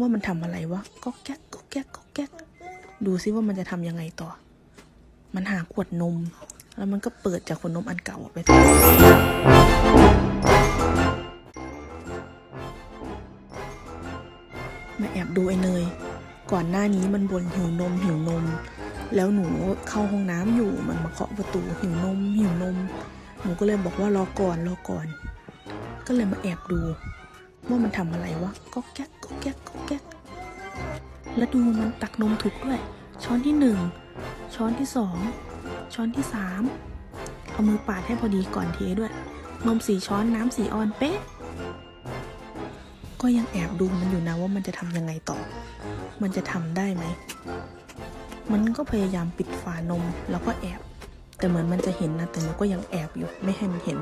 ว่ามันทำอะไรวะก็แก๊กก็แก๊กก็แก๊กดูซิว่ามันจะทำยังไงต่อ มันหาขวดนม แล้วมันก็เปิดจากขวดนมอันเก่าไปมาแอบดูไอ้เนย ก่อนหน้านี้มันบ่นหิวนมหิวนม แล้วหนูเข้าห้องน้ำอยู่มันมาเคาะประตูหิวนมหิวนม หนูก็เลยบอกว่ารอก่อนรอก่อน ก็เลยมาแอบดู ว่ามันทำอะไรวะก็แก๊กก็แก๊กก็แก๊กแล้วดูมันตักนมถูกด้วย ช้อนที่หนึ่งช้อนที่สองช้อนที่สามเอามือปาดให้พอดีก่อนเทด้วย นมสี่ช้อนน้ำสี่ออนเป๊ะก็ยังแอบดูมันอยู่นะว่ามันจะทำยังไงต่อ มันจะทำได้ไหม มันก็พยายามปิดฝานมแล้วก็แอบ แต่เหมือนมันจะเห็นนะ แต่หนูก็ยังแอบอยู่ ไม่ให้มันเห็น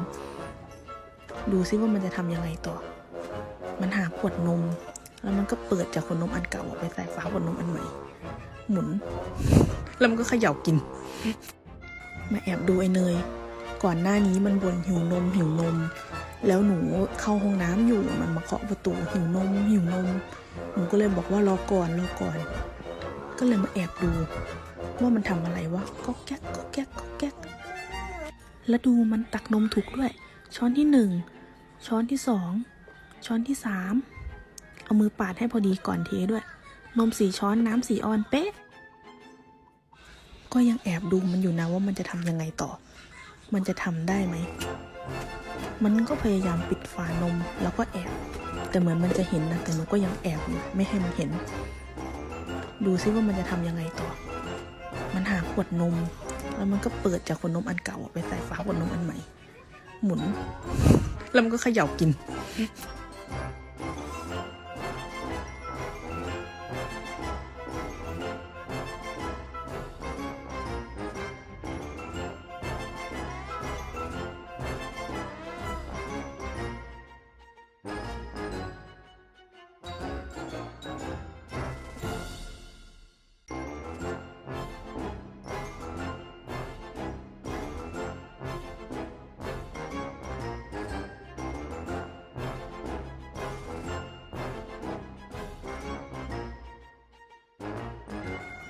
ดูซิว่ามันจะทำยังไงต่อ มันหาขวดนม แล้วมันก็เปิดจากขวดนมอันเก่าออกไปใส่ฝาขวดนมอันใหม่ หมุน แล้วมันก็เขย่ากิน มาแอบดูไอ้เนย ก่อนหน้านี้มันบ่นหิวนม หิวนม แล้วหนูเข้าห้องน้ำอยู่มันมาเคาะประตูหิวนม หิวนม หนูก็เลยบอกว่ารอก่อนรอก่อน ก็เลยมาแอบดู ว่ามันทำอะไรวะก็แก๊กก็แก๊กก็แก๊กแล้วดูมันตักนมถูกด้วย ช้อนที่หนึ่งช้อนที่สอง ช้อนที่สามเอามือปาดให้พอดีก่อนเทด้วย นมสีช้อนน้ำสี่ออนเป๊ะ ก็ยังแอบดูมันอยู่นะว่ามันจะทำยังไงต่อ มันจะทำได้ไหม มันก็พยายามปิดฝานมแล้วก็แอบ แต่เหมือนมันจะเห็นนะ แต่หนูก็ยังแอบอยู่ไม่ให้มันเห็น ดูซิว่ามันจะทำยังไงต่อ มันหาขวดนม แล้วมันก็เปิดจากขวดนมอันเก่าไปใส่ฝาขวดนมอันใหม่ หมุน แล้วมันก็เขย่ากิน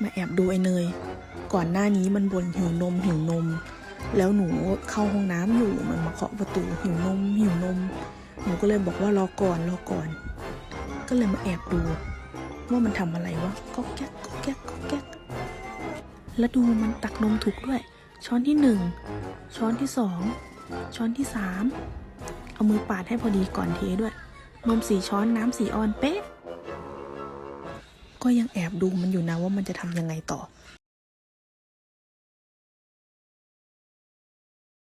มาแอบดูไอ้เนย ก่อนหน้านี้มันบ่นหิวนมหิวนม แล้วหนูเข้าห้องน้ำอยู่มันมาเคาะประตูหิวนมหิวนม หนูก็เลยบอกว่ารอก่อนรอก่อน ก็เลยมาแอบดู ว่ามันทำอะไรวะก็แก๊กก็แก๊กก็แก๊กแล้วดูมันตักนมถูกด้วย ช้อนที่หนึ่งช้อนที่สองช้อนที่สามเอามือปาดให้พอดีก่อนเทด้วย นมสี่ช้อนน้ำสี่ออนเป๊ะ ก็ยังแอบดูมันอยู่นะว่ามันจะทำยังไงต่อ